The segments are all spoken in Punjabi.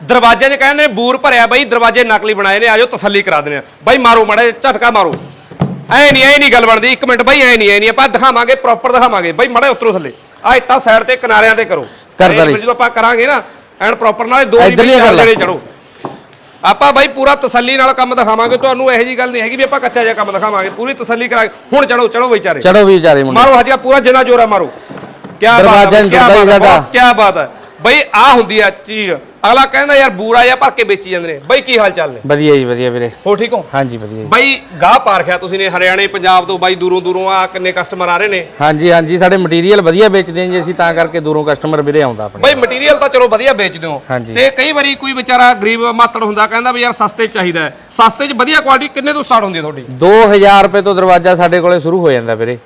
ਦਰਵਾਜ਼ੇ 'ਚ ਕਹਿੰਦੇ ਨੇ ਬੂਰ ਭਰਿਆ ਬਈ ਦਰਵਾਜ਼ੇ ਨਕਲੀ ਬਣਾਏ ਨੇ ਆਜੋ ਤਸੱਲੀ ਕਰਾ ਦਿੰਦੇ ਆ ਬਾਈ ਮਾਰੋ ਮਾੜਾ ਝਟਕਾ ਮਾਰੋ। ਐ ਨਹੀਂ ਐ ਨਹੀਂ ਗੱਲ ਬਣਦੀ ਇੱਕ ਮਿੰਟ ਬਾਈ ਐ ਨਹੀਂ ਐ ਨਹੀਂ ਆਪਾਂ ਦਿਖਾਵਾਂਗੇ ਪ੍ਰੋਪਰ ਦਿਖਾਵਾਂਗੇ। ਬਾਈ ਮਾੜਾ ਉਤਰੋ ਥੱਲੇ। ਆ ਇੱਟਾਂ ਸਾਈਡ ਤੇ ਕਿਨਾਰਿਆਂ ਤੇ ਕਰੋ। ਕਰਦਾ ਲਈ। ਜਦੋਂ ਆਪਾਂ ਕਰਾਂਗੇ ਨਾ ਐਨ ਪ੍ਰੋਪਰ ਨਾਲੇ ਦੋ ਇੱਧਰਲੀਆਂ ਕਰ ਲੈ। ਚੜੋ। ਆਪਾਂ ਬਾਈ ਪੂਰਾ ਤਸੱਲੀ ਨਾਲ ਕੰਮ ਦਿਖਾਵਾਂਗੇ ਤੁਹਾਨੂੰ ਇਹੋ ਜੀ ਗੱਲ ਨਹੀਂ ਹੈਗੀ ਵੀ ਆਪਾਂ ਕੱਚਾ ਜਿਹਾ ਕੰਮ ਦਿਖਾਵਾਂਗੇ। ਪੂਰੀ ਤਸੱਲੀ ਕਰਾ ਕੇ ਹੁਣ ਚੜੋ ਚੜੋ ਵਿਚਾਰੇ ਚੜੋ ਵੀ ਵਿਚਾਰੇ ਮੁੰਡੇ। ਮਾਰੋ ਹਜਾ ਪੂਰਾ ਜਿੰਨਾ ਜੋਰ ਹੈ ਮਾਰੋ ਕੀ ਦਰਵਾਜ਼ਾ ਨੀ ਟੁੱਟਦਾ ਜੀ ਸਾਡਾ। ਕੀ ਬਾਤ ਹੈ ਬਈ ਆ ਹੁੰਦੀ ਆ ਚੀਜ਼। ਅਗਲਾ ਕਹਿੰਦਾ ਯਾਰ ਬੂਰਾ ਜਿਹਾ ਭਰ ਕੇ ਵੇਚੀ ਜਾਂਦੇ ਨੇ। ਬਈ ਕੀ ਹਾਲ ਚਾਲ ਨੇ? ਵਧੀਆ ਜੀ ਵਧੀਆ ਵੀਰੇ। ਹੋ ਠੀਕ ਹੋ? ਹਾਂਜੀ ਵਧੀਆ ਜੀ। ਬਈ ਗਾਹ ਪਾ ਰਖਿਆ ਤੁਸੀਂ ਨੇ ਹਰਿਆਣੇ ਪੰਜਾਬ ਤੋਂ ਬਾਈ ਦੂਰੋਂ ਦੂਰੋਂ ਆ ਕਿੰਨੇ ਕਸਟਮਰ ਆ ਰਹੇ ਨੇ? ਹਾਂਜੀ ਹਾਂਜੀ ਸਾਡੇ ਮਟੀਰੀਅਲ ਵਧੀਆ ਵੇਚਦੇ ਹਾਂ ਜੀ ਅਸੀਂ ਤਾਂ ਕਰਕੇ ਦੂਰੋਂ ਕਸਟਮਰ ਵੀਰੇ ਆਉਂਦਾ ਆਪਣੇ ਬਈ ਮਟੀਰੀਅਲ ਤਾਂ ਚਲੋ ਵਧੀਆ ਵੇਚਦੇ ਹੋ। ਹਾਂਜੀ। ਤੇ ਕਈ ਵਾਰੀ ਕੋਈ ਵਿਚਾਰਾ ਗਰੀਬ ਮਾਤੜ ਹੁੰਦਾ ਕਹਿੰਦਾ ਵੀ ਯਾਰ ਸਸਤੇ 'ਚ ਚਾਹੀਦਾ ਹੈ। ਸਸਤੇ 'ਚ ਵਧੀਆ ਕੁਆਲਿਟੀ ਕਿੰਨੇ ਤੋਂ ਸਟਾਰਟ ਹੁੰਦੀ ਹੈ ਤੁਹਾਡੀ? 2000 ਰੁਪਏ ਤੋਂ ਦਰਵਾਜ਼ਾ ਸਾਡੇ ਕੋਲੇ ਸ਼ੁਰੂ ਹੋ ਜਾਂਦਾ ਵੀਰੇ।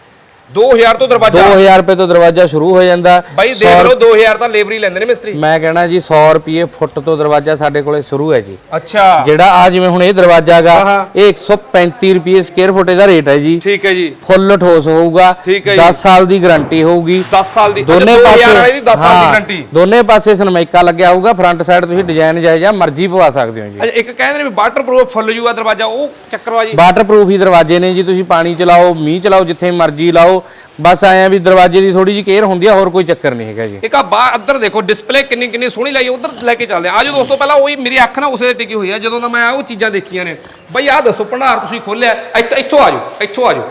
2000 ਤੋਂ ਦਰਵਾਜ਼ਾ। 2000 ਰੁਪਏ ਤੋਂ ਦਰਵਾਜ਼ਾ ਸ਼ੁਰੂ ਹੋ ਜਾਂਦਾ। ਬਾਈ ਦੇਖ ਲਓ 2000 ਤਾਂ ਲੇਬਰ ਲੈਂਦੇ ਨੇ ਮਿਸਤਰੀ। ਮੈਂ ਕਹਿਣਾ ਜੀ 100 ਰੁਪਏ ਫੁੱਟ ਤੋਂ ਦਰਵਾਜ਼ਾ ਸਾਡੇ ਕੋਲੇ ਸ਼ੁਰੂ ਹੈ ਜੀ। ਅੱਛਾ। ਜਿਹੜਾ ਆ ਜਿਵੇਂ ਹੁਣ ਇਹ ਦਰਵਾਜ਼ਾ ਹੈਗਾ। ਇਹ 135 ਰੁਪਏ ਸਕੁਅਰ ਫੁੱਟ ਦਾ ਰੇਟ ਹੈ ਜੀ। ਠੀਕ ਹੈ ਜੀ। ਫੁੱਲ ਠੋਸ ਹੋਊਗਾ ਠੀਕ ਹੈ ਜੀ। 10 ਸਾਲ ਦੀ ਗਾਰੰਟੀ ਹੋਊਗੀ। 10 ਸਾਲ ਦੀ ਦੋਨੇ ਅੱਛਾ, 2000 ਵਾਲੀ ਦੀ ਪਾਸੇ 10 ਸਾਲ ਦੀ ਗਾਰੰਟੀ ਦੋਨੇ ਪਾਸੇ ਸਨਮਾਈਕਾ ਲੱਗਿਆ ਹੋਊਗਾ ਫਰੰਟ ਸਾਈਡ ਤੁਸੀਂ ਡਿਜ਼ਾਈਨ ਜਾਇ ਜਾਂ ਮਰਜ਼ੀ ਪਵਾ ਸਕਦੇ ਹੋ ਜੀ। ਅੱਛਾ ਇੱਕ ਕਹਿੰਦੇ ਨੇ ਵੀ ਵਾਟਰਪ੍ਰੂਫ ਫੁੱਲ ਜੂਗਾ ਦਰਵਾਜ਼ਾ ਉਹ ਚੱਕਰਵਾ ਜੀ। ਵਾਟਰਪ੍ਰੂਫ ਹੀ ਦਰਵਾਜ਼ੇ ਨੇ ਜੀ ਤੁਸੀਂ ਪਾਣੀ ਚਲਾਓ ਮੀਂਹ ਚਲਾਓ ਜਿੱਥੇ ਮਰਜ਼ੀ ਲਾਓ ਬਸ ਆਇਆ ਵੀ ਦਰਵਾਜ਼ੇ ਦੀ ਥੋੜੀ ਜਿਹੀ ਕੇਅਰ ਹੁੰਦੀ ਆ ਹੋਰ ਕੋਈ ਚੱਕਰ ਨਹੀਂ ਹੈਗਾ ਜੀ। ਇੱਕ ਆ ਬਾ ਅੰਦਰ ਦੇਖੋ ਡਿਸਪਲੇ ਕਿੰਨੀ ਕਿੰਨੀ ਸੋਹਣੀ ਲਾਈ ਉਧਰ ਲੈ ਕੇ ਚੱਲਦੇ ਆ। ਆਜੋ ਦੋਸਤੋ ਪਹਿਲਾਂ ਉਹੀ ਮੇਰੀ ਅੱਖ ਨਾ ਉਸੇ ਤੇ ਟਿਕੀ ਹੋਈ ਹੈ ਜਦੋਂ ਦਾ ਮੈਂ ਉਹ ਚੀਜ਼ਾਂ ਦੇਖੀਆਂ ਨੇ। ਬਈ ਆਹ ਦੱਸੋ ਭੰਡਾਰ ਤੁਸੀਂ ਖੋਲਿਆ ਇੱਥੋਂ ਇੱਥੋਂ ਆਜੋ ਇੱਥੋਂ ਆਜੋ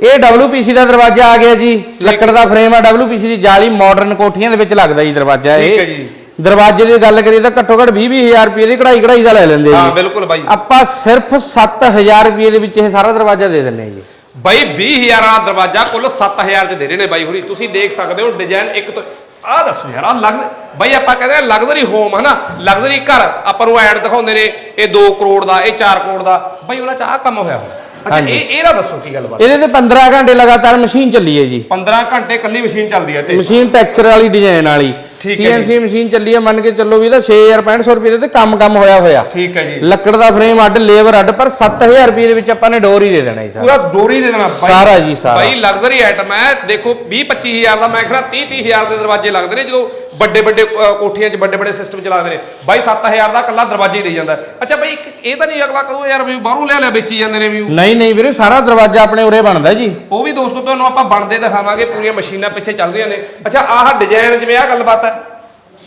ਇਹ WPC ਦਾ ਦਰਵਾਜ਼ਾ ਆ ਗਿਆ ਜੀ ਲੱਕੜ ਦਾ ਫਰੇਮ ਆ WPC ਦੀ ਜਾਲੀ ਮਾਡਰਨ ਕੋਠੀਆਂ ਦੇ ਵਿੱਚ ਲੱਗਦਾ ਜੀ ਦਰਵਾਜ਼ਾ ਠੀਕ ਇਹ ਹੈ ਜੀ। ਦਰਵਾਜ਼ੇ ਦੀ ਗੱਲ ਕਰੀਏ ਤਾਂ ਘੱਟੋ ਘੱਟ 20 20000 ਰੁਪਏ ਦੀ ਕਢਾਈ ਕਢਾਈ ਦਾ ਲੈ ਲੈਂਦੇ ਹਾਂ ਜੀ। ਬਿਲਕੁਲ ਬਾਈ। ਆਪਾਂ ਸਿਰਫ 7000 ਰੁਪਏ ਦੇ ਵਿੱਚ ਇਹ ਸਾਰਾ ਦਰਵਾਜ਼ਾ ਦੇ ਦਿੰਨੇ ਜੀ। ਬਾਈ 20000 ਦਾ ਦਰਵਾਜ਼ਾ ਕੁੱਲ 7000 ਚ ਦੇ ਰਹੇ ਨੇ ਬਾਈ ਹੋਰੀ। ਤੁਸੀਂ ਦੇਖ ਸਕਦੇ ਹੋ ਡਿਜ਼ਾਈਨ ਇੱਕ ਤੋਂ ਆਹ ਦੱਸੋ ਯਾਰ, ਆਹ ਲਗਜ਼ ਬਾਈ ਆਪਾਂ ਕਹਿੰਦੇ ਆ ਲਗਜ਼ਰੀ ਹੋਮ ਹਨਾ? ਲਗਜ਼ਰੀ ਘਰ, ਆਪਾਂ ਨੂੰ ਐਡ ਦਿਖਾਉਂਦੇ ਨੇ, ਇਹ 2 ਕਰੋੜ ਦਾ, ਇਹ 4 ਕਰੋੜ ਦਾ। ਬਾਈ ਉਹਨਾਂ ਚ ਆਹ ਕੰਮ ਹੋਇਆ ਹੋਇਆ ਅੱਛਾ ਹਾਂਜੀ। ਇਹ ਇਹਦਾ ਦੱਸੋ ਕੀ ਗੱਲਬਾਤ? ਇਹਦੇ ਤੇ 15 ਘੰਟੇ ਲਗਾਤਾਰ ਮਸ਼ੀਨ ਚੱਲੀ ਹੈ ਜੀ। 15 ਘੰਟੇ ਕੱਲੀ ਮਸ਼ੀਨ ਚੱਲਦੀ ਹੈ ਤੇ ਮਸ਼ੀਨ ਟੈਕਸਚਰ ਵਾਲੀ ਡਿਜ਼ਾਈਨ ਵਾਲੀ। ਠੀਕ ਹੈ ਸੀਐਨਸੀ ਮਸ਼ੀਨ ਚੱਲੀ ਹੈ ਮੰਨ ਕੇ ਚੱਲੋ ਵੀ ਇਹਦਾ 6500 ਰੁਪਏ ਦੇ ਤੇ ਕੰਮ ਕੰਮ ਹੋਇਆ ਹੋਇਆ। ਠੀਕ ਹੈ ਜੀ। ਲੱਕੜ ਦਾ ਫਰੇਮ ਅੱਡ ਲੇਬਰ ਅੱਡ ਪਰ 7000 ਰੁਪਏ ਦੇ ਵਿੱਚ ਆਪਾਂ ਨੇ ਡੋਰ ਹੀ ਦੇ ਦੇਣਾ ਜੀ ਸਾਰਾ। ਪੂਰਾ ਡੋਰੀ ਦੇ ਦੇਣਾ। ਬਾਈ ਸਾਰਾ ਜੀ ਸਾਰਾ। ਬਾਈ ਲਗਜ਼ਰੀ ਆਈਟਮ ਹੈ। ਦੇਖੋ 20 25000 ਦਾ ਮੈਂ ਖਰਾ 30 30000 ਦੇ ਦਰਵਾਜ਼ੇ ਲੱਗਦੇ ਨੇ। ਜਦੋਂ ਵੱਡੇ ਵੱਡੇ ਕੋਠੀਆਂ 'ਚ ਵੱਡੇ ਵੱਡੇ ਸਿਸਟਮ ਚ ਲੱਗਦੇ ਨੇ। ਬਾਈ 7000 ਦਾ ਇਕੱਲਾ ਦਰਵਾਜ਼ੇ ਹੀ ਦੇ ਜਾਂਦਾ। ਅੱਛਾ ਬਾਈ ਇੱਕ ਇਹ ਤਾਂ ਨਹੀਂ ਅਗਲਾ ਕਹੋ ਯਾਰ ਵੀ ਬਾਹਰੋਂ ਲਿਆ ਲਿਆ ਵੇਚੀ ਜਾਂਦੇ ਨੇ ਵੀ ਨਹੀਂ ਨਹੀਂ ਵੀਰੇ ਸਾਰਾ ਦਰਵਾਜ਼ਾ ਆਪਣੇ ਉਰੇ ਬਣਦਾ ਜੀ। ਉਹ ਵੀ ਦੋਸਤੋ ਤੁਹਾਨੂੰ ਆਪਾਂ ਬਣਦੇ ਦਿਖਾਵਾਂਗੇ ਪੂਰੀਆਂ ਮਸ਼ੀਨਾਂ ਪਿੱਛੇ ਚੱਲ ਰਹੀਆਂ ਨੇ। ਅੱਛਾ ਆਹ ਡਿਜ਼ਾਈਨ ਜਿਵੇਂ ਆਹ ਗੱਲਬਾਤ ਹੈ।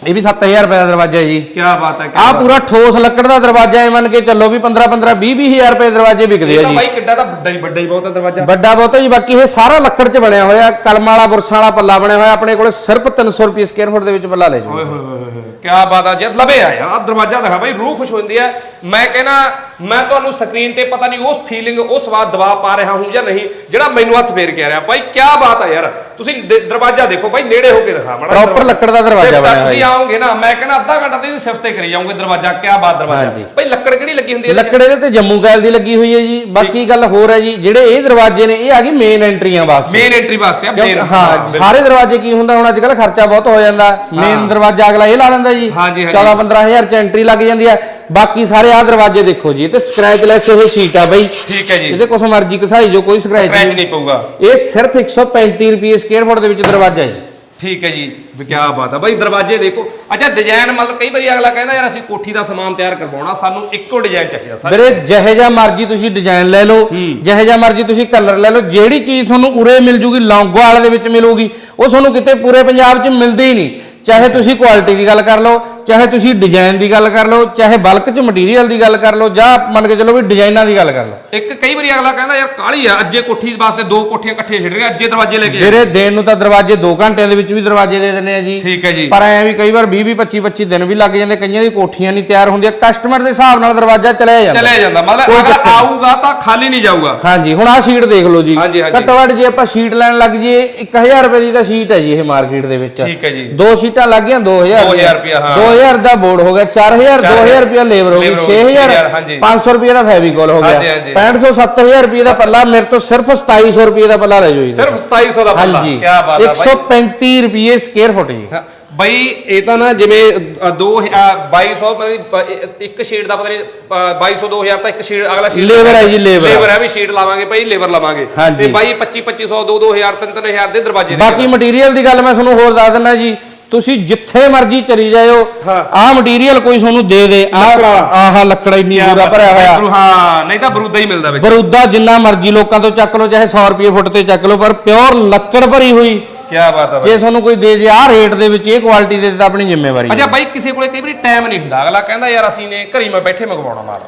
ਇਹ ਵੀ 7000 ਰੁਪਏ ਦਾ ਦਰਵਾਜ਼ਾ ਹੈ ਜੀ। ਕੀ ਬਾਤ ਹੈ ਆ ਪੂਰਾ ਠੋਸ ਲੱਕੜ ਦਾ ਦਰਵਾਜ਼ਾ ਹੈ ਮੰਨ ਕੇ ਚੱਲੋ ਵੀ 15 15 20 20000 ਰੁਪਏ ਦਰਵਾਜ਼ੇ ਵਿਕਦੇ ਆ ਜੀ। ਬਾਈ ਕਿੱਡਾ ਤਾਂ ਵੱਡਾ ਹੀ ਵੱਡਾ ਹੀ ਬਹੁਤ ਹੈ ਦਰਵਾਜ਼ਾ। ਵੱਡਾ ਬਹੁਤਾ ਜੀ ਬਾਕੀ ਇਹ ਸਾਰਾ ਲੱਕੜ 'ਚ ਬਣਿਆ ਹੋਇਆ ਕਲਮ ਵਾਲਾ ਬੁਰਸਾਂ ਵਾਲਾ ਪੱਲਾ ਬਣਿਆ ਹੋਇਆ ਆਪਣੇ ਕੋਲੇ ਸਿਰਫ 300 ਰੁਪਏ ਸਕੁਅਰ ਫੁੱਟ ਦੇ ਵਿੱਚ ਪੱਲਾ ਲੈ ਜੀ ਓਏ ਹੋਏ ਹੋਏ ਹੋਏ ਕੀ ਬਾਤ ਆ ਜਦ ਲਵੇ ਆ। ਯਾਰ ਦਰਵਾਜ਼ਾ ਦਿਖਾ ਬਾਈ ਰੂਹ ਖੁਸ਼ ਹੁੰਦੀ ਹੈ ਮੈਂ ਕਹਿੰਦਾ ਮੈਂ ਤੁਹਾਨੂੰ ਸਕਰੀਨ ਤੇ ਪਤਾ ਨਹੀਂ ਉਸ ਫੀਲਿੰਗ ਉਹ ਸਵਾਦ ਦਵਾ ਪਾ ਰਿਹਾ ਹੂੰ ਜਾਂ ਨਹੀਂ ਜਿਹੜਾ ਮੈਨੂੰ ਹੱਥ ਫੇਰ ਕੇ ਆ ਰਿਹਾ। ਬਾਈ ਕੀ ਬਾਤ ਆ ਯਾਰ। ਤੁਸੀਂ ਦਰਵਾਜ਼ਾ ਦੇਖੋ ਬਾਈ ਨੇੜੇ ਹੋ ਕੇ ਦਿਖਾ ਮਾੜਾ ਪ੍ਰੋਪਰ ਲੱਕੜ ਦਾ ਦਰਵਾਜ਼ਾ ਬਣਿਆ ਤੁਸੀਂ ਹੋਇਆ ਆਓਗੇ ਨਾ ਮੈਂ ਕਹਿੰਦਾ ਅੱਧਾ ਘੰਟਾ ਤੇ ਸਿਫਤ ਤੇ ਕਰੀ ਜਾਓਗੇ ਦਰਵਾਜ਼ਾ ਕੀ ਬਾਤ ਦਰਵਾਜ਼ਾ। ਬਾਈ ਲੱਕੜ ਕਿਹੜੀ ਲੱਗੀ ਹੁੰਦੀ ਹੈ? ਲੱਕੜ ਇਹਦੇ ਤੇ ਜੰਮੂ ਗੈਲ ਦੀ ਲੱਗੀ ਹੋਈ ਹੈ ਜੀ। ਬਾਕੀ ਗੱਲ ਹੋਰ ਹੈ ਜੀ ਜਿਹੜੇ ਇਹ ਦਰਵਾਜ਼ੇ ਨੇ ਇਹ ਆ ਗਈ ਮੇਨ ਐਂਟਰੀਆਂ ਵਾਸਤੇ। ਮੇਨ ਐਂਟਰੀ ਵਾਸਤੇ ਆ main, ਹਾਂ। ਸਾਰੇ ਦਰਵਾਜ਼ੇ ਕੀ ਹੁੰਦਾ ਹੁਣ ਅੱਜ ਕੱਲ ਖਰਚਾ ਬਹੁਤ ਹੋ ਜਾਂਦਾ। ਮੇਨ ਦਰਵਾਜ਼ਾ ਅਗਲਾ ਇਹ ਲਾ ਲੈਂਦਾ ਜੀ। ਹਾਂਜੀ, ਹਾਂਜੀ। 14 15000 ਚ ਐਂਟਰੀ ਲੱਗ ਜਾਂਦੀ ਹੈ। ਬਾਕੀ ਸਾਰੇ ਆ ਦਰਵਾਜ਼ੇ ਦੇਖੋ ਜੀ ਤੇ ਸਕ੍ਰੈਚ ਲੈਸ ਇਹ ਸ਼ੀਟ ਆ ਬਈ। ਠੀਕ ਹੈ ਜੀ। ਇਹਦੇ ਕੁਛ ਮਰਜ਼ੀ ਘਸਾਈ ਜੋ ਕੋਈ ਸਕ੍ਰੈਚ ਸਕ੍ਰੈਚ ਨਹੀਂ। ਪਊਗਾ। ਇਹ ਸਿਰਫ 135 ਰੁਪਏ ਸਕੁਅਰ ਫੁੱਟ ਦੇ ਵਿੱਚ ਦਰਵਾਜ਼ਾ ਹੈ। ਜੀ ਠੀਕ ਹੈ ਜੀ ਵੀ ਕੀ ਬਾਤ ਹੈ ਬਾਈ ਦਰਵਾਜ਼ੇ ਦੇਖੋ। ਅੱਛਾ ਡਿਜ਼ਾਈਨ ਮਤਲਬ ਕਈ ਵਾਰੀ ਅਗਲਾ ਕਹਿੰਦਾ ਯਾਰ ਅਸੀਂ ਕੋਠੀ ਦਾ ਸਮਾਨ ਤਿਆਰ ਕਰਵਾਉਣਾ ਸਾਨੂੰ ਇੱਕੋ ਡਿਜ਼ਾਈਨ ਚਾਹੀਦਾ ਸਰ। ਵੀਰੇ ਜਿਹੇ ਜਿਹਾ ਮਰਜ਼ੀ ਤੁਸੀਂ ਡਿਜ਼ਾਈਨ ਲੈ ਲਓ ਜਿਹੇ ਜਿਹਾ ਮਰਜ਼ੀ ਤੁਸੀਂ ਕਲਰ ਲੈ ਲਓ ਜਿਹੜੀ ਚੀਜ਼ ਤੁਹਾਨੂੰ ਉਰੇ ਮਿਲ ਜੂਗੀ ਲੌਂਗੋਵਾਲ ਦੇ ਵਿੱਚ ਮਿਲੂਗੀ ਉਹ ਤੁਹਾਨੂੰ ਕਿਤੇ ਪੂਰੇ ਪੰਜਾਬ 'ਚ ਮਿਲਦੀ ਹੀ ਨਹੀਂ। ਚਾਹੇ ਤੁਸੀਂ ਕੁਆਲਿਟੀ ਦੀ ਗੱਲ ਕਰ ਲਓ ਚਾਹੇ ਤੁਸੀਂ ਡਿਜ਼ਾਈਨ ਦੀ ਗੱਲ ਕਰ ਲਓ ਚਾਹੇ ਬਲਕ 'ਚ ਮਟੀਰੀਅਲ ਦੀ ਗੱਲ ਕਰ ਲਓ ਜਾਂ ਮੰਨ ਕੇ ਚੱਲੋ ਵੀ ਡਿਜ਼ਾਈਨਾਂ ਦੀ ਗੱਲ ਕਰ ਲਓ। ਇੱਕ ਕਈ ਵਾਰੀ ਅਗਲਾ ਕਹਿੰਦਾ ਯਾਰ ਕਾਲੀ ਆ ਅੱਜੇ ਕੋਠੀ ਵਾਸਤੇ ਦੋ ਕੋਠੀਆਂ ਇਕੱਠੀਆਂ ਛੱਡ ਰਹੇ ਅੱਜੇ ਦਰਵਾਜ਼ੇ ਲੈ ਕੇ। ਵੀਰੇ ਦੇਣ ਨੂੰ ਤਾਂ ਦਰਵਾਜ਼ੇ 2 ਘੰਟਿਆਂ ਦੇ ਵਿੱਚ ਵੀ ਦਰਵਾਜ਼ੇ ਦੇ ਦਿੰਦੇ ਆ ਜੀ। ਠੀਕ ਹੈ ਜੀ। ਪਰ ਐ ਵੀ ਕਈ ਵਾਰ 20 20 25 25 ਦਿਨ ਵੀ ਲੱਗ ਜਾਂਦੇ ਕਈਆਂ ਦੀ ਕੋਠੀਆਂ ਨਹੀਂ ਤਿਆਰ ਹੁੰਦੀਆਂ ਕਸਟਮਰ ਦੇ ਹਿਸਾਬ ਨਾਲ ਦਰਵਾਜ਼ਾ ਚਲਿਆ ਜਾਂਦਾ। ਚਲਿਆ ਜਾਂਦਾ ਮਤਲਬ ਅਗਰ। ਆਊਗਾ ਤਾਂ ਖਾਲੀ ਨਹੀਂ ਜਾਊਗਾ। ਹਾਂਜੀ ਹੁਣ ਆਹ ਸ਼ੀਟ ਦੇਖ ਲਓ ਜੀ। ਘੱਟੋ ਘੱਟ ਜੇ ਆਪਾਂ ਸ਼ੀਟ ਲੈਣ ਲੱਗ ਜਾਈਏ 1000 ਰੁਪਏ ਦੀ ਤਾਂ ਸ਼ੀਟ ਹੈ ਜੀ ਇਹ ਮਾਰਕੀਟ ਦੇ ਵਿੱਚ। ਠੀਕ ਹੈ ਜੀ। ਦੋ ਸ਼ੀਟਾਂ ਲੱਗ ਗਈਆਂ 2000 2000 ਰੁਪਇਆ, ਹਾਂ। 2000 ਦਾ ਬੋਰਡ ਹੋ ਗਿਆ 4000 2000 ਰੁਪਇਆ ਲੇਬਰ ਹੋ ਗਈ labor ਹੋ ਗਈ, 6000 6000 ਹਾਂਜੀ। 500 ਰੁਪਏ ਦਾ ਫੈਵੀਕੋਲ ਹੋ ਗਿਆ ਹਾਂਜੀ। 6500 7000 ਰੁਪਏ ਦਾ ਪੱਲਾ ਮੇਰੇ ਤੋਂ ਸਿਰਫ 2700 ਰੁਪਏ ਦਾ ਪੱਲਾ ਲੈ ਜਾਓ ਜੀ ਸਿਰਫ 2700 ਦਾ ਪੱਲਾ ਕੀ ਬਾਤ ਹੈ ਬਾਈ 135 ਰੁਪਏ ਸਕੁਅਰ ਫੁੱਟ ਜੀ ਬਈ ਇਹ ਤਾਂ ਨਾ ਜਿਵੇਂ ਅ, ਦੋ ਅ, 2200 ਪਤਾ ਨਹੀਂ ਪ- ਇੱਕ ਸ਼ੀਟ ਦਾ ਪਤਾ ਨਹੀਂ ਅ, 2200 2000 ਤਾਂ ਇੱਕ ਸ਼ੀਟ ਅਗਲਾ ਸ਼ੀਟ Labor ਹੈ ਜੀ, labor। ਲੇਬਰ ਹੈ ਵੀ ਸ਼ੀਟ ਲਾਵਾਂਗੇ ਭਾਈ ਲੇਬਰ ਲਾਵਾਂਗੇ। ਤੇ ਬਾਈ 25 2500 2 2000 3 3000 ਦੇ ਦਰਵਾਜ਼ੇ ਬਾਕੀ ਮਟੀਰੀਅਲ ਦੀ ਗੱਲ ਮੈਂ ਤੁਹਾਨੂੰ ਹੋਰ ਦੱਸ ਦਿੰਦਾ ਜੀ ਤੁਸੀਂ ਜਿੱਥੇ ਮਰਜ਼ੀ ਚਲੀ ਜਾਇਓ। ਹਾਂ। ਆਹ ਮਟੀਰੀਅਲ ਕੋਈ ਤੁਹਾਨੂੰ ਦੇ ਦੇ। ਆਹ ਆਹ ਲੱਕੜਾ ਇੰਨੀ ਪੂਰਾ ਭਰਿਆ ਹੋਇਆ। ਹਾਂ ਨਹੀਂ ਤਾਂ ਬਰੂਦਾ ਹੀ ਮਿਲਦਾ ਵਿੱਚ। ਬਰੂਦਾ ਜਿੰਨਾ ਮਰਜ਼ੀ ਲੋਕਾਂ ਤੋਂ ਚੱਕ ਲਓ ਚਾਹੇ 100 ਰੁਪਏ ਫੁੱਟ ਤੇ ਚੱਕ ਲਓ ਪਰ ਪਿਓਰ ਲੱਕੜ ਭਰੀ ਹੋਈ। ਕੀ ਬਾਤ ਹੈ ਜੇ ਤੁਹਾਨੂੰ ਕੋਈ ਦੇ ਦੇ ਆਹ ਰੇਟ ਦੇ ਵਿੱਚ ਇਹ ਕੁਆਲਿਟੀ ਦੇ ਦੇ ਤਾਂ ਆਪਣੀ ਜ਼ਿੰਮੇਵਾਰੀ ਹੈ। ਅੱਛਾ ਬਾਈ ਕਿਸੇ ਕੋਲੇ ਕਈ ਵਾਰੀ ਟਾਈਮ ਨਹੀਂ ਹੁੰਦਾ। ਅਗਲਾ ਕਹਿੰਦਾ ਯਾਰ ਅਸੀਂ ਨੇ ਘਰੀ ਮੈਂ ਬੈਠੇ ਮੰਗਵਾਉਣਾ ਮਾਲ।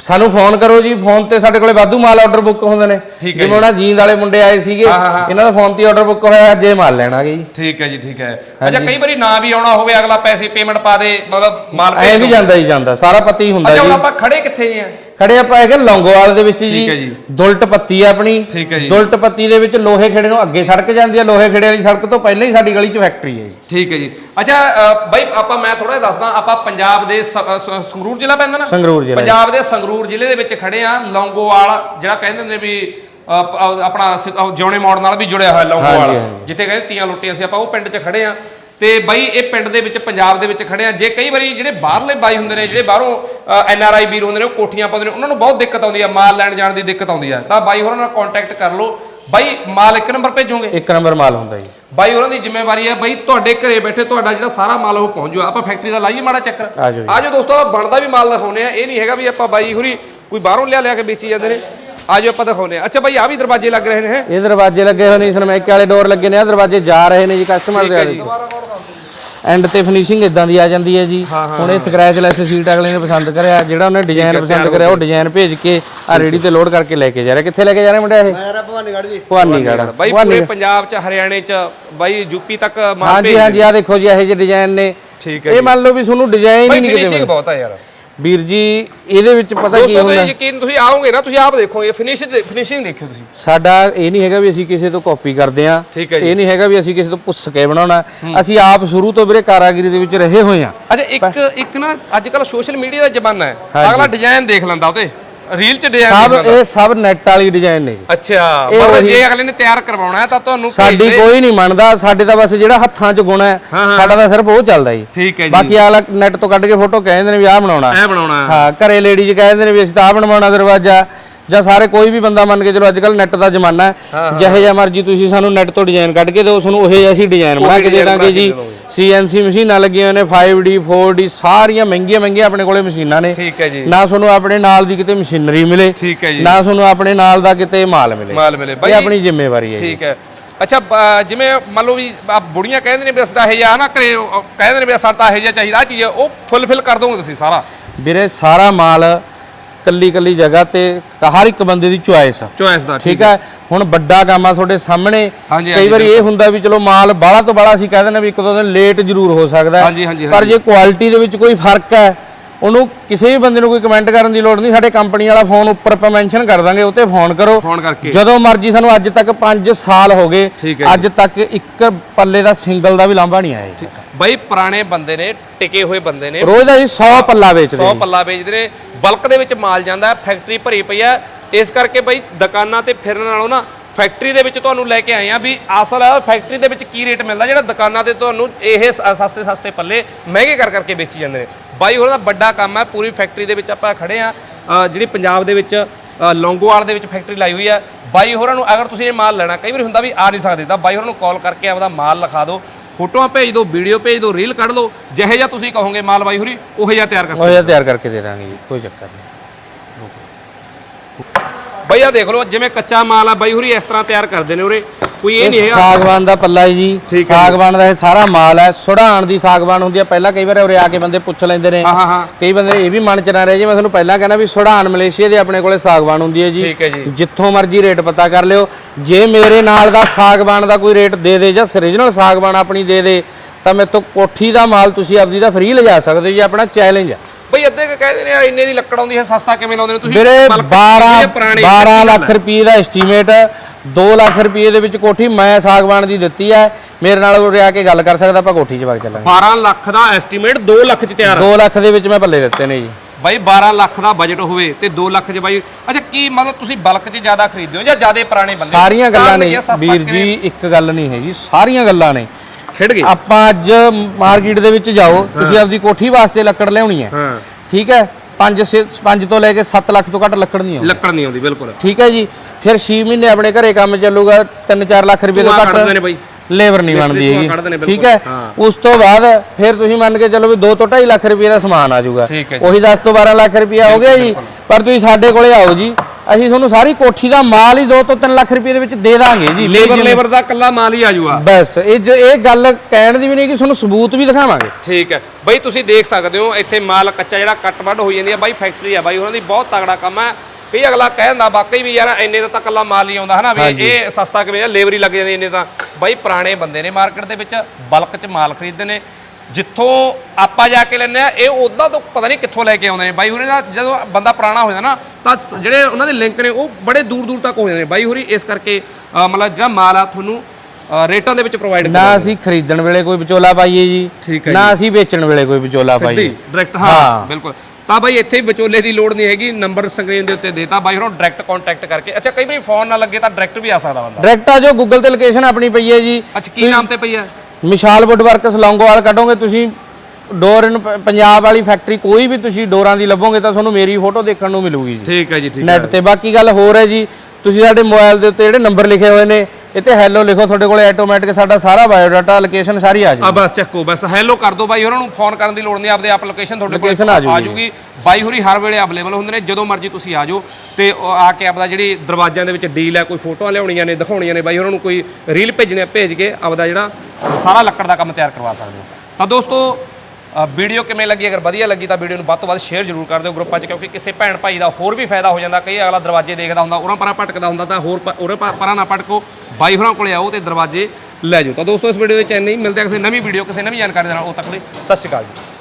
ਸਾਨੂੰ ਫੋਨ ਕਰੋ ਜੀ ਫੋਨ ਤੇ ਸਾਡੇ ਕੋਲੇ ਵਾਧੂ ਮਾਲ ਆਰਡਰ ਬੁੱਕ ਹੁੰਦੇ ਨੇ। ਹੈ ਜਿਵੇਂ ਉਹਨਾਂ ਜੀਂਦ ਵਾਲੇ ਮੁੰਡੇ ਆਏ ਸੀਗੇ ਹਾਂ, ਹਾਂ, ਹਾਂ। ਇਹਨਾਂ ਦਾ ਫੋਨ ਤੇ ਆਰਡਰ ਬੁੱਕ ਹੋਇਆ ਅੱਜ ਇਹ ਮਾਲ ਲੈਣਾ ਜੀ। ਠੀਕ ਹੈ ਜੀ ਠੀਕ ਹੈ। ਅੱਛਾ ਕਈ ਵਾਰੀ ਨਾ ਵੀ ਆਉਣਾ ਹੋਵੇ ਅਗਲਾ ਪੈਸੇ ਪੇਮੈਂਟ ਪਾ ਦੇ ਮਤਲਬ ਮਾਲ ਐ ਵੀ ਜਾਂਦਾ ਹੀ ਜਾਂਦਾ। ਸਾਰਾ ਪੱਤੀ ਹੁੰਦਾ ਅੱਛਾ ਜੀ। ਹੁਣ ਆਪਾਂ ਖੜੇ ਕਿੱਥੇ ਆ? ਖੜੇ ਆਪਾਂ ਹੈਗੇ ਲੌਂਗੋਵਾਲ ਦੇ ਵਿੱਚ ਹੈ ਜੀ। ਦੁਲਟ ਪੱਤੀ ਆ ਆਪਣੀ ਹੈ। ਦੁਲਟ ਪੱਤੀ ਦੇ ਵਿੱਚ ਲੋਹੇ ਖੇੜੇ ਨੂੰ ਅੱਗੇ ਸੜਕ ਜਾਂਦੀ ਆ ਲੋਹੇ ਖੇੜੇ ਵਾਲੀ ਸੜਕ ਤੋਂ ਪਹਿਲਾਂ ਹੀ ਸਾਡੀ ਗਲੀ 'ਚ ਫੈਕਟਰੀ ਹੈ ਜੀ ਠੀਕ ਹੈ ਜੀ ਅੱਛਾ ਬਾਈ ਆਪਾਂ ਮੈਂ ਥੋੜਾ ਜਿਹਾ ਦੱਸਦਾ ਆਪਾਂ ਪੰਜਾਬ ਦੇ ਸੰਗਰੂਰ ਜ਼ਿਲ੍ਹਾ ਪੈਂਦਾ ਨਾ ਸੰਗਰੂਰ ਜ਼ਿਲ੍ਹਾ। ਪੰਜਾਬ ਦੇ ਸੰਗਰੂਰ ਜ਼ਿਲ੍ਹੇ ਦੇ ਵਿੱਚ ਖੜੇ ਆ ਲੌਂਗੋਵਾਲ ਜਿਹੜਾ ਕਹਿੰਦੇ ਨੇ ਵੀ ਆਪਣਾ ਜਿਉਣੇ ਮੋੜ ਨਾਲ ਵੀ ਜੁੜਿਆ ਹੋਇਆ ਲੌਂਗੋਵਾਲ। ਜਿੱਥੇ ਕਹਿੰਦੇ ਤੀਆਂ ਲੁੱਟੀਆਂ ਸੀ ਆਪਾਂ ਉਹ ਪਿੰਡ 'ਚ ਖੜੇ ਆ ਤੇ ਬਾਈ ਇਹ ਪਿੰਡ ਦੇ ਵਿੱਚ ਪੰਜਾਬ ਦੇ ਵਿੱਚ ਖੜੇ ਆ। ਜੇ ਕਈ ਵਾਰੀ ਜਿਹੜੇ ਬਾਹਰਲੇ ਬਾਈ ਹੁੰਦੇ ਨੇ ਜਿਹੜੇ ਬਾਹਰੋਂ ਐਨ ਆਰ ਆਈ ਵੀਰ ਹੁੰਦੇ ਨੇ ਉਹ ਕੋਠੀਆਂ ਪਾਉਂਦੇ ਨੇ ਉਹਨਾਂ ਨੂੰ ਬਹੁਤ ਦਿੱਕਤ ਆਉਂਦੀ ਆ। ਮਾਲ ਲੈਣ ਜਾਣ ਦੀ ਦਿੱਕਤ ਆਉਂਦੀ ਆ। ਤਾਂ ਬਾਈ ਹੋਰਾਂ ਨਾਲ ਕੰਟੈਕਟ ਕਰ ਲਓ। ਬਾਈ ਮਾਲ ਇੱਕ ਨੰਬਰ ਭੇਜੋਗੇ? ਇੱਕ ਨੰਬਰ ਮਾਲ ਹੁੰਦਾ ਜੀ। ਬਾਈ ਉਹਨਾਂ ਦੀ ਜ਼ਿੰਮੇਵਾਰੀ ਹੈ ਬਾਈ ਤੁਹਾਡੇ ਘਰੇ ਬੈਠੇ ਤੁਹਾਡਾ ਜਿਹੜਾ ਸਾਰਾ ਮਾਲ ਉਹ ਪਹੁੰਚ ਜਾਊ। ਆਪਾਂ ਫੈਕਟਰੀ ਦਾ ਲਾਈਏ ਮਾੜਾ ਚੱਕਰ। ਆਜੋ ਦੋਸਤੋ ਆਪਾਂ ਬਣਦਾ ਵੀ ਮਾਲ ਦਿਖਾਉਨੇ ਆ। ਇਹ ਨਹੀਂ ਹੈਗਾ ਵੀ ਆਪਾਂ ਬਾਈ ਹੁਰੀ ਕੋਈ ਬਾਹਰੋਂ ਲਿਆ ਲਿਆ ਕੇ ਵੇਚੀ ਜਾਂਦੇ ਨੇ। ਆਜੋ ਆਪਾਂ ਦਿਖਾਉਨੇ ਆ ਅੱਛਾ ਬਾਈ ਆ ਵੀ ਦਰਵਾਜ਼ੇ ਲੱਗ ਰਹੇ ਨੇ। ਇਹ ਦਰਵਾਜ਼ੇ ਲੱਗੇ ਹੋਏ ਨੇ ਸਨਮੈਕੇ ਵਾਲੇ ਡੋਰ ਲੱਗੇ ਨੇ ਆ ਦਰਵਾਜ਼ੇ ਜਾ ਰਹੇ ਨੇ ਜੀ ਕਸਟਮਰ ਦੇ ਆਲੇ ਐਂਡ ਤੇ ਫਿਨਿਸ਼ਿੰਗ ਇਦਾਂ ਦੀ ਆ ਜਾਂਦੀ ਹੈ ਜੀ। ਹੁਣ ਇਹ ਸਕ੍ਰੈਚ ਲੈਸ ਸੀਟ ਅਗਲੇ ਨੇ ਪਸੰਦ ਕਰਿਆ ਜਿਹੜਾ ਉਹਨੇ ਡਿਜ਼ਾਈਨ ਪਸੰਦ ਕਰਿਆ ਉਹ ਡਿਜ਼ਾਈਨ ਭੇਜ ਕੇ ਆ ਰੇੜੀ ਤੇ ਲੋਡ ਕਰਕੇ ਲੈ ਕੇ ਜਾ ਰਿਹਾ। ਕਿੱਥੇ ਲੈ ਕੇ ਜਾ ਰਿਹਾ ਮੁੰਡਾ ਇਹ? ਮੇਰਾ ਭਵਾਨੀਗੜ੍ਹ ਜੀ। ਭਵਾਨੀਗੜ੍ਹ। ਬਾਈ ਪੂਰੇ ਪੰਜਾਬ ਚ ਹਰਿਆਣੇ ਚ ਬਾਈ ਯੂਪੀ ਤੱਕ ਮਾਲ ਹਾਂਜੀ ਭੇਜ ਹਾਂਜੀ ਆ ਦੇਖੋ ਜੀ ਇਹੋ ਜਿਹੇ ਡਿਜ਼ਾਈਨ ਨੇ। ਠੀਕ ਹੈ ਇਹ ਮੰਨ ਲਓ ਵੀ ਤੁਹਾਨੂੰ ਡਿਜ਼ਾਈਨ ਹੀ ਨਹੀਂ ਕਿਤੇ ਫਿਨਿਸ਼ਿੰਗ ਬਹੁਤ ਆ ਯਾਰ। ਵੀਰ ਜੀ ਇਹਦੇ ਵਿੱਚ ਪਤਾ ਕੀ ਦੋਸਤੋ ਹੁੰਦਾ? ਤੇ ਯਕੀਨ ਤੁਸੀਂ ਆਓਗੇ ਨਾ ਤੁਸੀਂ ਆਪ ਦੇਖੋਗੇ ਫਿਨਿਸ਼ਿੰਗ ਫਿਨਿਸ਼ਿੰਗ ਦੇਖਿਓ ਤੁਸੀਂ। ਸਾਡਾ ਇਹ ਨਹੀਂ ਹੈਗਾ ਵੀ ਅਸੀਂ ਕਿਸੇ ਤੋਂ ਕਾਪੀ ਕਰਦੇ ਆ। ਇਹ ਨਹੀਂ ਹੈਗਾ ਵੀ ਅਸੀਂ ਕਿਸੇ ਤੋਂ ਪੁੱਛ ਕੇ ਬਣਾਉਣਾ। ਅਸੀਂ ਆਪ ਸ਼ੁਰੂ ਤੋਂ ਵੀਰੇ ਕਾਰਾਗਰੀ ਦੇ ਵਿੱਚ ਰਹੇ ਹੋਏ ਆ ਅੱਛਾ ਇੱਕ ਇੱਕ ਨਾ ਅੱਜ ਕੱਲ ਸੋਸ਼ਲ ਮੀਡੀਆ ਦਾ ਜ਼ਮਾਨਾ ਹੈ। ਅਗਲਾ ਡਿਜ਼ਾਈਨ ਦੇਖ ਲੈਂਦਾ ਉਹਤੇ ਰੀਲ ਚ ਡਿਜ਼ਾਈਨ ਸਭ ਇਹ ਸਭ ਨੈਟ ਵਾਲੀ ਡਿਜ਼ਾਈਨ ਨੇ ਜੀ। ਅੱਛਾ ਇਹ ਮਤਲਬ ਉਹੀ- ਜੇ ਅਗਲੇ ਨੇ ਤਿਆਰ ਕਰਵਾਉਣਾ ਹੈ ਤਾਂ ਤੁਹਾਨੂੰ ਭੇਜ ਸਾਡੀ ਦੇ। ਕੋਈ ਨਹੀਂ ਮੰਨਦਾ ਸਾਡੇ ਤਾਂ ਬਸ ਜਿਹੜਾ ਹੱਥਾਂ 'ਚ ਗੁਣ ਹੈ ਸਾਡਾ ਤਾਂ ਸਿਰਫ ਉਹ ਚੱਲਦਾ ਜੀ। ਠੀਕ ਹੈ ਜੀ। ਬਾਕੀ ਆਲਾ ਨੈਟ ਤੋਂ ਕੱਢ ਕੇ ਫੋਟੋ ਕਹਿੰਦੇ ਨੇ ਵੀ ਆਹ ਬਣਾਉਣਾ। ਐ ਬਣਾਉਣਾ। ਹੈ। ਹਾਂ ਘਰੇ ਲੇਡੀਜ਼ ਕਹਿੰਦੇ ਨੇ ਵੀ ਅਸੀਂ ਤਾਂ ਆਹ ਬਣਵਾਉਣਾ ਦਰਵਾਜ਼ਾ। ਜਾਂ ਸਾਰੇ ਕੋਈ ਵੀ ਬੰਦਾ ਮੰਨ ਕੇ ਚਲੋ ਅੱਜ ਕੱਲ ਨੈਟ ਦਾ ਜ਼ਮਾਨਾ ਹੈ ਜਿਹੇ ਜਿਹਾ ਮਰਜ਼ੀ ਤੁਸੀਂ ਸਾਨੂੰ ਨੈਟ ਤੋਂ ਡਿਜ਼ਾਈਨ ਕੱਢ ਕੇ ਦਿਓ ਤੁਹਾਨੂੰ ਉਹੇ ਅਸੀਂ ਡਿਜ਼ਾਈਨ ਬਣਾ ਕੇ ਦੇ ਦਾਂਗੇ ਜੀ। ਸੀਐਨਸੀ ਮਸ਼ੀਨਾਂ ਲੱਗੀਆਂ ਨੇ 5D 4D ਸਾਰੀਆਂ ਮਹਿੰਗੀਆਂ ਮਹਿੰਗੀਆਂ ਆਪਣੇ ਕੋਲੇ ਮਸ਼ੀਨਾਂ ਨੇ। ਠੀਕ ਹੈ ਜੀ। ਨਾ ਤੁਹਾਨੂੰ ਆਪਣੇ ਨਾਲ ਦੀ ਕਿਤੇ ਮਸ਼ੀਨਰੀ ਮਿਲੇ ਠੀਕ ਹੈ ਜੀ। ਨਾ ਤੁਹਾਨੂੰ ਆਪਣੇ ਨਾਲ ਦਾ ਕਿਤੇ ਮਾਲ ਮਿਲੇ। ਮਾਲ ਮਿਲੇ। ਇਹ ਆਪਣੀ ਜ਼ਿੰਮੇਵਾਰੀ ਹੈ ਜੀ। ਠੀਕ ਹੈ। ਅੱਛਾ ਜਿਵੇਂ ਮੰਨ ਲਓ ਵੀ ਆ ਬੁੜੀਆਂ ਕਹਿੰਦੇ ਨੇ ਵੀ ਅਸਦਾ ਇਹ ਜਿਹਾ ਨਾ ਉਹ ਕਹਿੰਦੇ ਨੇ ਵੀ ਤਾਂ ਇਹ ਜਿਹਾ ਚਾਹੀਦਾ ਆ ਚੀਜ਼ ਉਹ ਫੁੱਲਫਿਲ ਕਰ ਦੋਗੇ ਤੁਸੀਂ ਸਾਰਾ? ਵੀਰੇ ਸਾਰਾ ਮਾਲ ਕੱਲੀ ਕੱਲੀ ਜਗ੍ਹਾ ਤੇ ਹਰ ਇੱਕ ਬੰਦੇ ਦੀ ਚੁਆਇਸ ਚੋਇਸ ਦਾ ਠੀਕ ਹੈ। ਹੁਣ ਵੱਡਾ ਕੰਮ ਆ ਤੁਹਾਡੇ ਸਾਹਮਣੇ। ਹਾਂਜੀ, ਕਈ ਹਾਂਜੀ, ਵਾਰੀ ਇਹ ਹੁੰਦਾ ਵੀ ਚਲੋ ਮਾਲ ਬਾਹਲਾ ਤੋਂ ਬਾਹਲਾ ਅਸੀਂ ਕਹਿ ਦਿੰਦੇ ਵੀ ਇੱਕ ਦੋ ਦਿਨ ਲੇਟ ਜ਼ਰੂਰ ਹੋ ਸਕਦਾ ਹੈ। ਹਾਂਜੀ, ਹਾਂਜੀ, ਪਰ ਜੇ ਕੁਆਲਿਟੀ ਦੇ ਵਿੱਚ ਕੋਈ ਫ਼ਰਕ ਹੈ ਉਹਨੂੰ ਕਿਸੇ ਵੀ ਬੰਦੇ ਨੂੰ ਕੋਈ ਕਮੈਂਟ ਕਰਨ ਦੀ ਲੋੜ ਨਹੀਂ ਸਾਡੇ ਕੰਪਨੀ ਵਾਲਾ ਫੋਨ ਉੱਪਰ ਆਪਾਂ ਮੈਂਸ਼ਨ ਕਰ ਦਾਂਗੇ ਉੱਤੇ ਫੋਨ ਕਰੋ। ਫੋਨ ਕਰਕੇ। ਜਦੋਂ ਮਰਜ਼ੀ ਸਾਨੂੰ ਅੱਜ ਤੱਕ 5 ਸਾਲ ਹੋ ਗਏ ਠੀਕ ਹੈ ਜੀ। ਅੱਜ ਤੱਕ ਇੱਕ ਪੱਲੇ ਦਾ ਸਿੰਗਲ ਦਾ ਵੀ ਲਾਂਭਾ ਨਹੀਂ ਆਇਆ ਜੀ। ਬਾਈ ਪੁਰਾਣੇ ਬੰਦੇ ਨੇ ਟਿਕੇ ਹੋਏ ਬੰਦੇ ਨੇ। ਰੋਜ਼ ਦਾ ਜੀ 100 ਪੱਲਾ ਵੇਚਦੇ 100 ਪੱਲਾ ਵੇਚਦੇ ਨੇ। ਬਲਕ ਦੇ ਵਿੱਚ ਮਾਲ ਜਾਂਦਾ ਹੈ, ਫੈਕਟਰੀ ਭਰੀ ਪਈ ਹੈ ਇਸ ਕਰਕੇ ਬਾਈ ਦੁਕਾਨਾਂ ਤੇ ਫਿਰਨ ਨਾਲੋਂ ਨਾ ਫੈਕਟਰੀ ਦੇ ਵਿੱਚ ਤੁਹਾਨੂੰ ਲੈ ਕੇ ਆਏ ਆ ਵੀ ਅਸਲ ਫੈਕਟਰੀ ਦੇ ਵਿੱਚ ਕੀ ਰੇਟ ਮਿਲਦਾ ਜਿਹੜਾ ਦੁਕਾਨਾਂ ਤੇ ਤੁਹਾਨੂੰ ਇਹ ਸਸਤੇ ਸਸਤੇ ਪੱਲੇ ਮਹਿੰਗੇ ਕਰ ਕਰਕੇ ਵੇਚੀ ਜਾਂਦੇ ਨੇ। ਬਾਈ ਹੋਰਾਂ ਦਾ ਵੱਡਾ ਕੰਮ ਹੈ ਪੂਰੀ ਫੈਕਟਰੀ ਦੇ ਵਿੱਚ ਆਪਾਂ ਖੜੇ ਆ ਜਿਹੜੀ ਪੰਜਾਬ ਦੇ ਵਿੱਚ ਲੌਂਗੋਵਾਲ ਦੇ ਵਿੱਚ ਫੈਕਟਰੀ ਲਾਈ ਹੋਈ ਹੈ ਬਾਈ ਹੋਰਾਂ ਨੂੰ ਅਗਰ ਤੁਸੀਂ ਇਹ ਮਾਲ ਲੈਣਾ ਕਈ ਵਾਰੀ ਹੁੰਦਾ ਵੀ ਆ ਨਹੀਂ ਸਕਦੇ ਤਾਂ ਬਾਈ ਹੋਰਾਂ ਨੂੰ ਕਾਲ ਕਰਕੇ ਆਪਦਾ ਮਾਲ ਲਿਖਾ ਦਿਓ ਫੋਟੋਆਂ ਭੇਜ ਦਿਓ ਵੀਡੀਓ ਭੇਜ ਦਿਓ ਰੀਲ ਕੱਢ ਲਓ ਜਿਹੇ ਜਿਹਾ ਤੁਸੀਂ ਕਹੋਗੇ ਮਾਲ ਬਾਈ ਹੋਰੀ ਉਹੋ ਜਿਹਾ ਤਿਆਰ ਕਰ ਉਹ ਜਿਹਾ ਤਿਆਰ ਕਰਕੇ ਦੇ ਦਾਂਗੇ ਜੀ ਕੋਈ ਚੱਕਰ ਨਹੀਂ। ਬਈ ਆ ਦੇਖ ਲਓ ਜਿਵੇਂ ਕੱਚਾ ਮਾਲ ਆ ਬਾਈ ਹੋਰੀ ਇਸ ਤਰ੍ਹਾਂ ਤਿਆਰ ਕਰਦੇ ਨੇ ਉਰੇ। ਕੋਈ ਇਹ ਨਹੀਂ ਇਹ ਹੈਗਾ। ਸਾਗਵਾਨ ਦਾ ਪੱਲਾ ਹੈ ਜੀ। ਸਾਗਵਾਨ ਦਾ ਇਹ ਸਾਰਾ ਮਾਲ ਹੈ। ਸੁੜਾਣ ਦੀ ਸਾਗਵਾਨ ਹੁੰਦੀ ਹੈ ਪਹਿਲਾਂ ਕਈ ਵਾਰ ਉਰੇ ਆ ਕੇ ਬੰਦੇ ਪੁੱਛ ਲੈਂਦੇ ਨੇ। ਹਾਂ ਹਾਂ ਹਾਂ। ਕਈ ਬੰਦੇ ਇਹ ਵੀ ਮਨ ਚ ਨਾ ਰਹੇ ਜੀ। ਮੈਂ ਤੁਹਾਨੂੰ ਪਹਿਲਾਂ ਕਹਿੰਦਾ ਵੀ ਸੁੜਾਨ ਮਲੇਸ਼ੀਆ ਦੇ ਆਪਣੇ ਕੋਲੇ ਸਾਗਵਾਨ ਹੁੰਦੀ ਹੈ ਜੀ। ਠੀਕ ਹੈ ਜੀ। ਜਿੱਥੋਂ ਮਰਜ਼ੀ ਰੇਟ ਪਤਾ ਕਰ ਲਿਓ। ਜੇ ਮੇਰੇ ਨਾਲ ਦਾ ਸਾਗਵਾਨ ਦਾ ਕੋਈ ਰੇਟ ਦੇ ਦੇ ਜਾਂ origignal ਸਾਗਵਾਨ ਆਪਣੀ ਦੇ ਦੇ ਤਾਂ ਮੇਰੇ ਤੋਂ ਕੋਠੀ ਦਾ ਮਾਲ ਤੁਸੀਂ ਆਪਦੀ ਦਾ ਫ੍ਰੀ ਲਿਜਾ ਸਕਦੇ ਹੋ ਜੀ। ਆਪਣਾ ਚੈਲੰਜ ਹੈ ਬਈ ਅੱਧੇ ਕੁ ਕਹਿੰਦੇ ਨੇ ਯਾਰ ਇੰਨੇ ਦੀ ਲੱਕੜ ਆਉਂਦੀ ਹੈ ਸਸਤਾ ਕਿਵੇਂ ਲਾਉਂਦੇ ਨੇ ਤੁਸੀਂ? ਵੀਰੇ ਬਲਕ 12 ਇਹ ਪੁਰਾਣੇ 12 ਲੱਖ ਰੁਪਏ ਦਾ ਐਸਟੀਮੇਟ 2 ਲੱਖ ਰੁਪਏ ਦੇ ਵਿੱਚ ਕੋਠੀ ਮੈਂ ਸਾਗਵਾਨ ਦੀ ਦਿੱਤੀ ਹੈ। ਮੇਰੇ ਨਾਲ ਉਰੇ ਆ ਕੇ ਗੱਲ ਕਰ ਸਕਦਾ ਆਪਾਂ ਕੋਠੀ 'ਚ ਵਗ ਚੱਲਾਂਗੇ। 12 ਲੱਖ ਦਾ ਐਸਟੀਮੇਟ 2 ਲੱਖ ਚ ਤਿਆਰ 2 ਲੱਖ ਦੇ ਵਿੱਚ ਮੈਂ ਪੱਲੇ ਦਿੱਤੇ ਨੇ ਜੀ। ਬਾਈ 12 ਲੱਖ ਦਾ ਬਜਟ ਹੋਵੇ ਤੇ 2 ਲੱਖ ਚ ਬਾਈ ਅੱਛਾ ਕੀ ਮਤਲਬ ਤੁਸੀਂ ਬਲਕ ਚ ਜ਼ਿਆਦਾ ਖਰੀਦਦੇ ਹੋ ਜਾਂ ਜ਼ਿਆਦਾ ਪੁਰਾਣੇ ਬੰਦੇ? ਸਾਰੀਆਂ ਗੱਲਾਂ ਨੇ ਵੀਰ ਜੀ ਇੱਕ ਗੱਲ ਨਹੀਂ ਹੈਗੀ ਸਾਰੀਆਂ ਗੱਲਾਂ ਨੇ। ਖਿੜ ਗਏ। ਆਪਾਂ ਅੱਜ ਮਾਰਕੀਟ ਦੇ ਵਿੱਚ ਜਾਓ ਤੁਸੀਂ ਆਪਦੀ ਕੋਠੀ ਵਾਸਤੇ ਲੱਕੜ ਲਿਆਉਣੀ ਹੈ। ਹਾਂ। ਠੀਕ ਹੈ? 5 5 ਤੋਂ ਲੈ ਕੇ 7 ਲੱਖ ਤੋਂ ਘੱਟ ਲੱਕੜ ਨਹੀਂ ਆਉਂਦੀ। ਲੱਕੜ ਨਹੀਂ ਆਉਂਦੀ ਬਿਲਕੁਲ। ਠੀਕ ਹੈ ਜੀ? ਫਿਰ 6 ਮਹੀਨੇ ਆਪਣੇ ਘਰੇ ਕੰਮ ਚੱਲੂਗਾ 3-4 ਲੱਖ ਰੁਪਏ ਤੋਂ ਘੱਟ ਲੇਬਰ ਨਹੀਂ ਬਣਦੀ ਹੈਗੀ। ਠੀਕ। ਹੈ। ਉਸ ਤੋਂ ਬਾਅਦ ਫਿਰ ਤੁਸੀਂ ਮੰਨ ਕੇ ਚੱਲੋ ਵੀ 2 ਤੋਂ 2.5 ਲੱਖ ਰੁਪਏ ਦਾ ਸਮਾਨ ਆ ਜਾਊਗਾ। ਉਹੀ 10 ਤੋਂ 12 ਲੱਖ ਰੁਪਏ ਹੋ ਗਿਆ ਜੀ। ਪਰ ਤੁਸੀਂ ਸਾਡੇ ਕੋਲੇ ਆਓ ਜੀ। ਅਸੀਂ ਤੁਹਾਨੂੰ ਸਾਰੀ ਕੋਠੀ ਦਾ ਮਾਲ ਹੀ 2 ਤੋਂ 3 ਲੱਖ ਰੁਪਏ ਦੇ ਵਿੱਚ ਦੇ ਦਾਂਗੇ ਜੀ ਲੇਬਰ ਲੇਬਰ ਦਾ ਕੱਲਾ ਮਾਲ ਹੀ ਆ ਬਸ ਇਹ ਜੋ ਇਹ ਗੱਲ ਕਹਿਣ ਦੀ ਵੀ ਨਹੀਂ ਕਿ ਤੁਹਾਨੂੰ ਸਬੂਤ ਵੀ ਦਿਖਾਵਾਂਗੇ। ਠੀਕ ਹੈ। ਬਾਈ ਤੁਸੀਂ ਦੇਖ ਸਕਦੇ ਹੋ ਇੱਥੇ ਮਾਲ ਕੱਚਾ ਜਿਹੜਾ ਕੱਟ ਵੱਢ ਹੋਈ ਜਾਂਦੀ ਹੈ ਬਾਈ ਫੈਕਟਰੀ ਆ ਬਾਈ ਉਹਨਾਂ ਦੀ ਬਹੁਤ ਤਗੜਾ ਕੰਮ ਹੈ। ਵੀ ਅਗਲਾ ਕਹਿ ਦਿੰਦਾ ਵਾਕਈ ਵੀ ਯਾਰ ਇੰਨੇ ਦਾ ਤਾਂ ਕੱਲਾ ਮਾਲ ਨਹੀਂ ਆਉਂਦਾ ਹਨਾ ਵੀ ਇਹ ਸਸਤਾ ਕਿਵੇਂ ਆ ਲੇਬਰ ਹੀ ਲੱਗ ਜਾਂਦੀ ਇੰਨੇ ਤਾਂ। ਬਾਈ ਪੁਰਾਣੇ ਬੰਦੇ ਨੇ ਮਾਰਕੀਟ ਦੇ ਵਿੱਚ ਬਲਕ 'ਚ ਮਾਲ ਖਰੀਦਦੇ ਨੇ। ਜਿੱਥੋਂ ਆਪਾਂ ਜਾ ਕੇ ਲੈਂਦੇ ਆ ਇਹ ਉਦਾਂ ਤੋਂ ਪਤਾ ਨਹੀਂ ਕਿੱਥੋਂ ਲੈ ਕੇ ਆਉਂਦੇ ਨੇ। ਬਾਈ ਹੋਰੇ ਦਾ ਜਦੋਂ ਬੰਦਾ ਪੁਰਾਣਾ ਹੋ ਜਾਂਦਾ ਨਾ ਤਾਂ ਜਿਹੜੇ ਉਹਨਾਂ ਦੇ ਲਿੰਕ ਨੇ ਉਹ ਬੜੇ ਦੂਰ ਦੂਰ ਤੱਕ ਹੋ ਜਾਂਦੇ ਨੇ। ਬਾਈ ਹੋਰੀ ਇਸ ਕਰਕੇ ਮਤਲਬ ਜਿਹੜਾ ਮਾਲ ਆ ਤੁਹਾਨੂੰ ਰੇਟਾਂ ਦੇ ਵਿੱਚ ਪ੍ਰੋਵਾਈਡ ਨਾ ਅਸੀਂ ਖਰੀਦਣ ਵੇਲੇ ਕੋਈ ਵਿਚੋਲਾ ਪਾਈਏ ਜੀ। ਨਾ ਅਸੀਂ ਵੇਚਣ ਵੇਲੇ ਕੋਈ ਵਿਚੋਲਾ ਸਿੱਧੀ ਪਾਈਏ। ਡਾਇਰੈਕਟ ਹਾਂ ਬਿਲਕੁਲ। ਤਾਂ ਬਾਈ ਇੱਥੇ ਵਿਚੋਲੇ ਦੀ ਲੋੜ ਨਹੀਂ ਹੈਗੀ ਨੰਬਰ ਸਕਰੀਨ ਦੇ ਉੱਤੇ ਦੇਤਾ। ਬਾਈ ਹੁਣ ਡਾਇਰੈਕਟ ਕੰਟੈਕਟ ਕਰਕੇ। ਅੱਛਾ ਕਈ ਵਾਰੀ ਫੋਨ ਨਾ ਲੱਗੇ ਤਾਂ ਡਾਇਰੈਕਟ ਵੀ ਆ ਸਕਦਾ ਬੰਦਾ। ਡਾਇਰੈਕਟ ਆ ਜੋ ਗੂਗਲ ਤੇ ਲੋਕੇਸ਼ਨ ਆਪਣੀ ਪਈ ਹੈ ਜੀ। ਅੱਛਾ ਕੀ ਨਾਮ ਤੇ ਪਈ ਹੈ? ਮਿਸ਼ਾਲ ਵੁੱਡ ਵਰਕਸ ਲੌਂਗੋਵਾਲ ਕੱਢੋਗੇ ਤੁਸੀਂ ਡੋਰ ਇਨ ਪ- ਪੰਜਾਬ ਵਾਲੀ ਫੈਕਟਰੀ ਕੋਈ ਵੀ ਤੁਸੀਂ ਡੋਰਾਂ ਦੀ ਲੱਭੋਗੇ ਤਾਂ ਤੁਹਾਨੂੰ ਮੇਰੀ ਫੋਟੋ ਦੇਖਣ ਨੂੰ ਮਿਲੂਗੀ ਜੀ। ਠੀਕ ਹੈ ਜੀ ਠੀਕ ਨੈਟ ਤੇ ਬਾਕੀ ਗੱਲ ਹੋਰ ਹੈ ਜੀ ਤੁਸੀਂ ਸਾਡੇ ਮੋਬਾਈਲ ਦੇ ਉੱਤੇ ਜਿਹੜੇ ਨੰਬਰ ਲਿਖੇ ਹੋਏ ਨੇ ਇੱਥੇ ਹੈਲੋ ਲਿਖੋ ਤੁਹਾਡੇ ਕੋਲੇ ਆਟੋਮੈਟਿਕ ਸਾਡਾ ਸਾਰਾ ਬਾਇਓਡਾਟਾ ਲੋਕੇਸ਼ਨ ਸਾਰੀ ਆ ਆ ਜਾਊਗੀ ਬਸ ਚੱਕੋ ਬਸ ਹੈਲੋ ਕਰ ਦਿਓ ਬਾਈ ਉਹਨਾਂ ਨੂੰ ਫੋਨ ਕਰਨ ਦੀ ਲੋੜ ਨਹੀਂ ਆਪਦੇ ਆਪ ਲੋਕੇਸ਼ਨ ਤੁਹਾਡੇ ਕੋਲ ਆ ਜਾਊਗੀ। ਆ ਬਾਈ ਹੋਰੀ ਹਰ ਵੇਲੇ ਅਵੇਲੇਬਲ ਹੁੰਦੇ ਨੇ ਜਦੋਂ ਮਰਜ਼ੀ ਤੁਸੀਂ ਆ ਜਾਓ ਤੇ ਆ ਕੇ ਆਪਦਾ ਜਿਹੜੀ ਦਰਵਾਜ਼ਿਆਂ ਦੇ ਵਿੱਚ ਡੀਲ ਹੈ ਕੋਈ ਫੋਟੋਆਂ ਲਿਆਉਣੀਆਂ ਨੇ ਦਿਖਾਉਣੀਆਂ ਨੇ ਬਾਈ ਉਹਨਾਂ ਨੂੰ ਕੋਈ ਰੀਲ ਭੇਜਣੀ ਭੇਜ ਕੇ ਆਪਦਾ ਜਿਹੜਾ ਸਾਰਾ ਲੱਕੜ ਦਾ ਕੰਮ ਤਿਆਰ ਕਰਵਾ ਸਕਦੇ ਹੋ। ਤਾਂ ਦੋਸਤੋ ਵੀਡੀਓ ਕਿਵੇਂ ਲੱਗੀ? ਅਗਰ ਵਧੀਆ ਲੱਗੀ ਤਾਂ ਵੀਡੀਓ ਨੂੰ ਵੱਧ ਤੋਂ ਵੱਧ ਸ਼ੇਅਰ ਜ਼ਰੂਰ ਕਰ ਦਿਓ ਗਰੁੱਪਾਂ 'ਚ ਕਿਉਂਕਿ ਕਿਸੇ ਭੈਣ ਭਾਈ ਦਾ ਹੋਰ ਵੀ ਫਾਇਦਾ ਹੋ ਜਾਂਦਾ। ਕਈ ਅਗਲਾ ਦਰਵਾਜ਼ੇ ਦੇਖਦਾ ਹੁੰਦਾ ਉਹਨਾਂ ਪਰਾਂ ਭਟਕਦਾ ਹੁੰਦਾ ਤਾਂ ਹੋਰ ਉਹਨਾਂ ਪਰਾਂ ਨਾ ਭਟਕੋ। ਬਾਈ ਹੋਰਾਂ ਕੋਲੇ ਆਓ ਤੇ ਦਰਵਾਜ਼ੇ ਲੈ ਜਾਓ। ਤਾਂ ਦੋਸਤੋ, ਇਸ ਵੀਡੀਓ ਵਿੱਚ ਇੰਨਾ ਹੀ। ਮਿਲਦੇ ਹਾਂ ਕਿਸੇ ਨਵੀਂ ਵੀਡੀਓ, ਕਿਸੇ ਨਵੀਂ ਜਾਣਕਾਰੀ ਦੇ ਨਾਲ। ਉਹ ਤੱਕ ਲਈ ਸਤਿ ਸ਼੍ਰੀ ਅਕਾਲ ਜੀ।